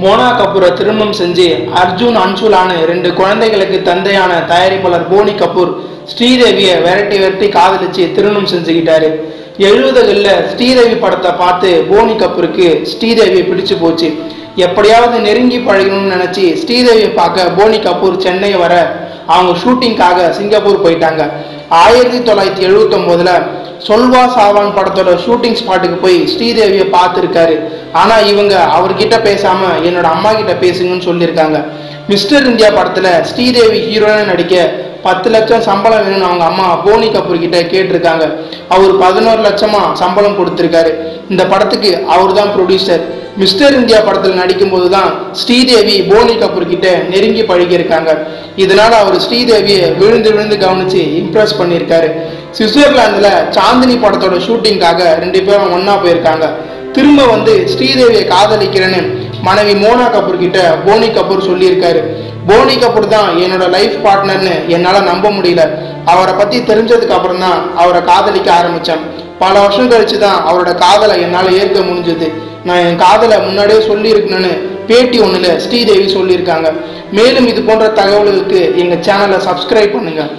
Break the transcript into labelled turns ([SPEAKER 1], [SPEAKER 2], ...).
[SPEAKER 1] மோனா கபூரை திருமணம் செஞ்சு அர்ஜுன் அன்சுலான ரெண்டு குழந்தைகளுக்கு தந்தையான தயாரிப்பாளர் போனி கபூர் ஸ்ரீதேவியை விரட்டி விரட்டி காதலிச்சு திருமணம் செஞ்சுக்கிட்டாரு. எழுபதுகளில் ஸ்ரீதேவி படத்தை பார்த்து போனி கபூருக்கு ஸ்ரீதேவியை பிடிச்சு போச்சு. எப்படியாவது நெருங்கி பழகணும்னு நினச்சி ஸ்ரீதேவியை பார்க்க போனி கபூர் சென்னை வர அவங்க ஷூட்டிங்காக சிங்கப்பூர் போயிட்டாங்க. ஆயிரத்தி தொள்ளாயிரத்தி எழுபத்தொம்போதில் சொல்வா சாவான் படத்தோட ஷூட்டிங் ஸ்பாட்டுக்கு போய் ஸ்ரீதேவியை பார்த்துருக்காரு. ஆனால் இவங்க அவர்கிட்ட பேசாம என்னோட அம்மா கிட்ட பேசுங்கன்னு சொல்லியிருக்காங்க. மிஸ்டர் இந்தியா படத்துல ஸ்ரீதேவி ஹீரோயினா நடிக்க பத்து லட்சம் சம்பளம் வேணும்னு அவங்க அம்மா போனி கபூர் கிட்ட கேட்டிருக்காங்க. அவர் பதினோரு லட்சமா சம்பளம் கொடுத்துருக்காரு. இந்த படத்துக்கு அவர் தான் ப்ரொடியூசர் மிஸ்டர் இந்தியா படத்தில் நடிக்கும்போது தான் ஸ்ரீதேவி போனி கபூர் கிட்ட நெருங்கி பழகியிருக்காங்க. இதனால அவர் ஸ்ரீதேவியை விழுந்து விழுந்து கவனிச்சு இம்ப்ரெஸ் பண்ணியிருக்காரு. சுவிட்சர்லாந்துல சாந்தினி படத்தோட ஷூட்டிங்காக ரெண்டு பேரும் ஒன்னா போயிருக்காங்க. திரும்ப வந்து ஸ்ரீதேவியை காதலிக்கிறேன்னு மனைவி மோனா கபூர் கிட்ட போனி கபூர் சொல்லியிருக்காரு. போனி கபூர் தான் என்னோட லைஃப் பார்ட்னர்னு என்னால் நம்ப முடியல. அவரை பற்றி தெரிஞ்சதுக்கு அப்புறம் தான் அவரை காதலிக்க ஆரம்பித்தேன் பல வருஷம் கழிச்சு தான் அவரோட காதலை என்னால் ஏற்க முடிஞ்சது. நான் என் காதலை முன்னாடியே சொல்லியிருக்கணும்னு பேட்டி ஒன்றில் ஸ்ரீதேவி சொல்லியிருக்காங்க. மேலும் இது போன்ற தகவல்களுக்கு எங்கள் சேனலை சப்ஸ்கிரைப் பண்ணுங்கள்